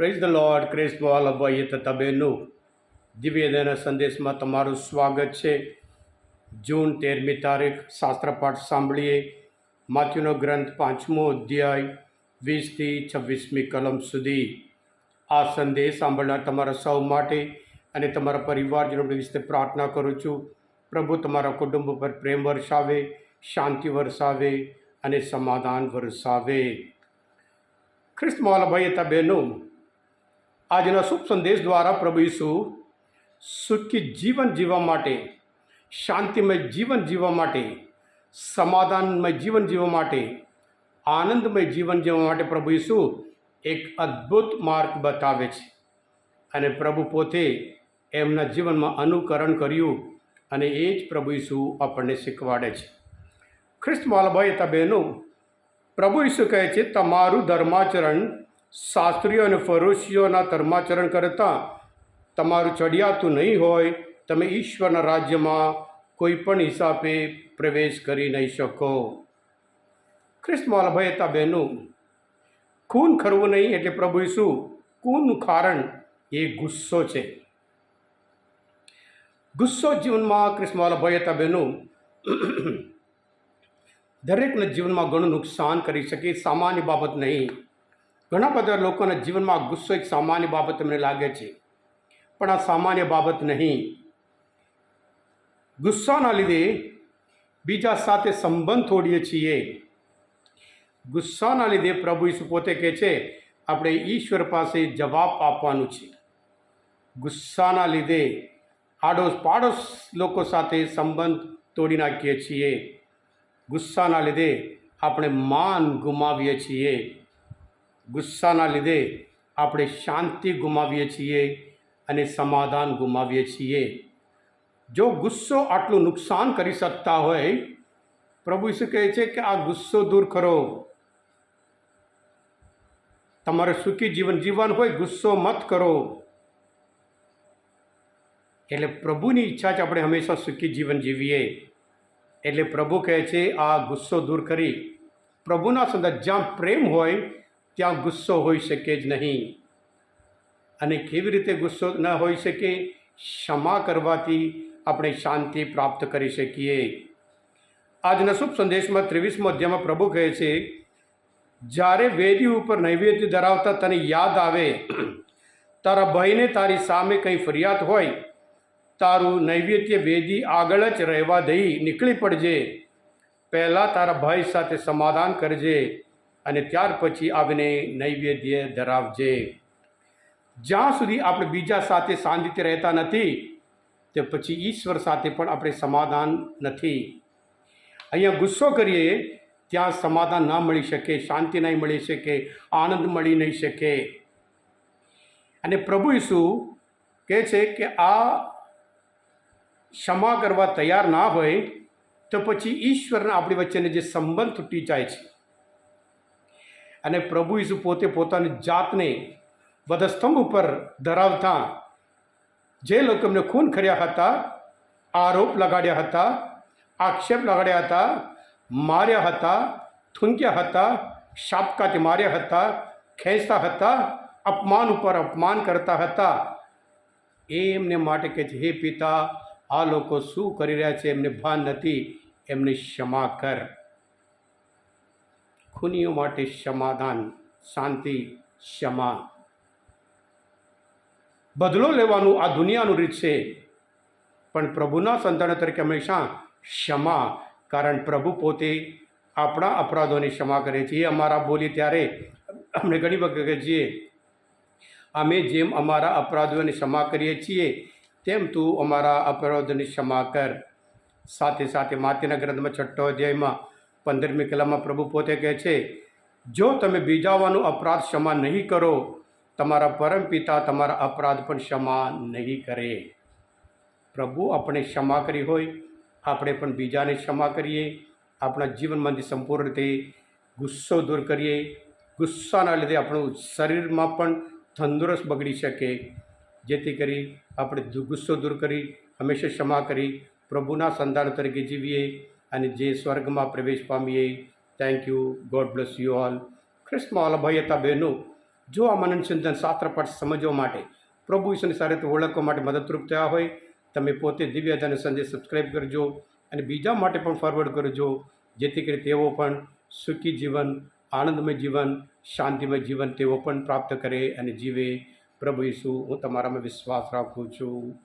Praise the lord Christ વાલભાઈએ તથા બહેનું દિવ્યદયના સંદેશમાં તમારું સ્વાગત છે જૂન તેરમી તારીખ શાસ્ત્રપાઠ સાંભળીએ માથ્યુનો ગ્રંથ પાંચમો અધ્યાય વીસથી છવ્વીસમી કલમ સુધી આ સંદેશ સાંભળનાર તમારા સૌ માટે અને તમારા પરિવારજનો વિશે પ્રાર્થના કરું છું. પ્રભુ, તમારા કુટુંબ પર પ્રેમ વરસાવે, શાંતિ વરસાવે અને સમાધાન વરસાવે. ખ્રિસ્ત મોલાભાઈ હતા બહેનો આજના શુભ સંદેશ દ્વારા પ્રભુ ઈસુ સુખી જીવન જીવવા માટે, શાંતિમય જીવન જીવવા માટે, સમાધાનમય જીવન જીવવા માટે, આનંદમય જીવન જીવવા માટે પ્રભુ ઈસુ એક અદ્ભુત માર્ગ બતાવે છે. અને પ્રભુ પોતે એમના જીવનમાં અનુકરણ કર્યું અને એ જ પ્રભુ ઈસુ આપણને શીખવાડે છે. ખ્રિસ્ત માલભાઈ તબેનું, પ્રભુ ઈસુ કહે છે, તમારું ધર્માચરણ શાસ્ત્રીઓ અને ફરોશીઓના ધર્માચરણ કરતાં તમારું ચડિયાતું નહીં હોય, તમે ઈશ્વરના રાજ્યમાં કોઈ પણ હિસાબે પ્રવેશ કરી નહીં શકો. ખ્રિસ્ત ભયતા બહેનું, ખૂન ખરવું નહીં એટલે પ્રભુ ઈસુ ખૂનનું કારણ એ ગુસ્સો છે. ગુસ્સો જીવનમાં ક્રિસ્માલ ભયતા બહેનો, દરેકના જીવનમાં ઘણું નુકસાન કરી શકે, સામાન્ય બાબત નહીં. ઘણા બધા લોકોના જીવનમાં ગુસ્સો એક સામાન્ય બાબત તમને લાગે છે. પણ આ સામાન્ય બાબત નહીં. ગુસ્સાના લીધે બીજા સાથે સંબંધ તોડીએ છીએ. ગુસ્સાના લીધે પ્રભુ ઈસુ પોતે કહે છે, આપણે ઈશ્વર પાસે જવાબ આપવાનું છે. ગુસ્સાના લીધે આડોશ પાડોશ લોકો સાથે સંબંધ તોડી નાખીએ છીએ. ગુસ્સાના લીધે આપણે માન ગુમાવીએ છીએ. ગુસ્સાના લીધે આપણે શાંતિ ગુમાવીએ છીએ અને સમાધાન ગુમાવીએ છીએ. જો ગુસ્સો આટલું નુકસાન કરી શકતા હોય, પ્રભુ શું કહે છે કે આ ગુસ્સો દૂર કરો. તમારે સુખી જીવન જીવવાનું હોય, ગુસ્સો મત કરો. એટલે પ્રભુની ઈચ્છા છે આપણે હંમેશા સુખી જીવન જીવીએ. એટલે પ્રભુ કહે છે, આ ગુસ્સો દૂર કરી. પ્રભુના સંદર્ભ જ્યાં પ્રેમ હોય ત્યાં ગુસ્સો હોઈ શકે જ નહીં. અને કેવી રીતે ગુસ્સો ન હોઈ શકે? ક્ષમા કરવાથી આપણે શાંતિ પ્રાપ્ત કરી શકીએ. આજના શુભ સંદેશમાં ત્રેવીસમો અધ્યાયમાં પ્રભુ કહે છે, જ્યારે વેદી ઉપર નૈવેદ્ય ધરાવતા તને યાદ આવે, તારા ભાઈને તારી સામે કંઈ ફરિયાદ હોય, તારું નૈવેદ્ય વેદી આગળ જ રહેવા દઈ, નીકળી પડજે. પહેલાં તારા ભાઈ સાથે સમાધાન કરજે. અને ત્યાર પછી આવીને નૈવેદ્ય ધરાવજે. જ્યાં સુધી આપણે બીજા સાથે શાંતિથી રહેતા નથી, તે પછી ઈશ્વર સાથે પણ આપણે સમાધાન નથી. અહીંયા ગુસ્સો કરીએ, ત્યાં સમાધાન ના મળી શકે, શાંતિ નહીં મળી શકે, આનંદ મળી નહીં શકે. અને પ્રભુ ઈસુ કહે છે કે આ ક્ષમા કરવા તૈયાર ના હોય, તો પછી ઈશ્વરના આપણી વચ્ચેને જે સંબંધ તૂટી જાય છે. અને પ્રભુ ઈસુ પોતે પોતાની જાતને વધસ્તંભ ઉપર ધરાવતા જે લોકો એમને ખૂન કર્યા હતા, આરોપ લગાડ્યા હતા, આક્ષેપ લગાડ્યા હતા, માર્યા હતા, થૂંક્યા હતા, શાપકાથી માર્યા હતા, ખેંચતા હતા, અપમાન ઉપર અપમાન કરતા હતા. એમને માટે કહે છે, હે પિતા, આ લોકો શું કરી રહ્યા છે? એમને ભાન નથી. એમને ક્ષમા કર. ખૂનીઓ માટે સમાધાન શાંતિ, ક્ષમા. બદલો લેવાનું આ દુનિયાનું રીત છે. પણ પ્રભુના સંતાન તરીકે હંમેશા ક્ષમા, કારણ પ્રભુ પોતે આપણા અપરાધોની ક્ષમા કરે છે. એ અમારા બોલી ત્યારે અમને ઘણી વખત છીએ અમે જેમ અમારા અપરાધોની ક્ષમા કરીએ છીએ, તેમ તું અમારા અપરાધોની ક્ષમા કર. સાથે સાથે માતીના ગ્રંથમાં છઠ્ઠો અધ્યાયમાં પંદરમી કલામાં પ્રભુ પોતે કહે છે, જો તમે બીજાવાનું અપરાધ ક્ષમા નહીં કરો, તમારા પરમ પિતા તમારા અપરાધ પણ ક્ષમા નહીં કરે. પ્રભુ આપણે ક્ષમા કરી હોય, આપણે પણ બીજાને ક્ષમા કરીએ, આપણા જીવનમાંથી સંપૂર્ણ રીતે ગુસ્સો દૂર કરીએ, ગુસ્સાના લીધે આપણું શરીરમાં પણ તંદુરસ્ત બગડી શકે. જેથી કરી આપણે ગુસ્સો દૂર કરી, હંમેશા ક્ષમા કરી, પ્રભુના સંતાન તરીકે જીવીએ અને જે સ્વર્ગમાં પ્રવેશ પામીએ thank you God bless you all ખ્રિસ્તમાં ભાઈ હતા બહેનો, જો આ મનન ચિંતન શાસ્ત્રપાઠ સમજવા માટે, પ્રભુ ઈશ્વરની સાથે ઓળખવા માટે મદદરૂપ થયા હોય, તમે પોતે દિવ્ય અને સંદેશ સબસ્ક્રાઈબ કરજો અને બીજા માટે પણ ફોરવર્ડ કરજો, જેથી કરી તેઓ પણ સુખી જીવન, આનંદમય જીવન, શાંતિમય જીવન તેઓ પણ પ્રાપ્ત કરે અને જીવે. પ્રભુ ઈસુ, હું તમારામાં વિશ્વાસ રાખું છું.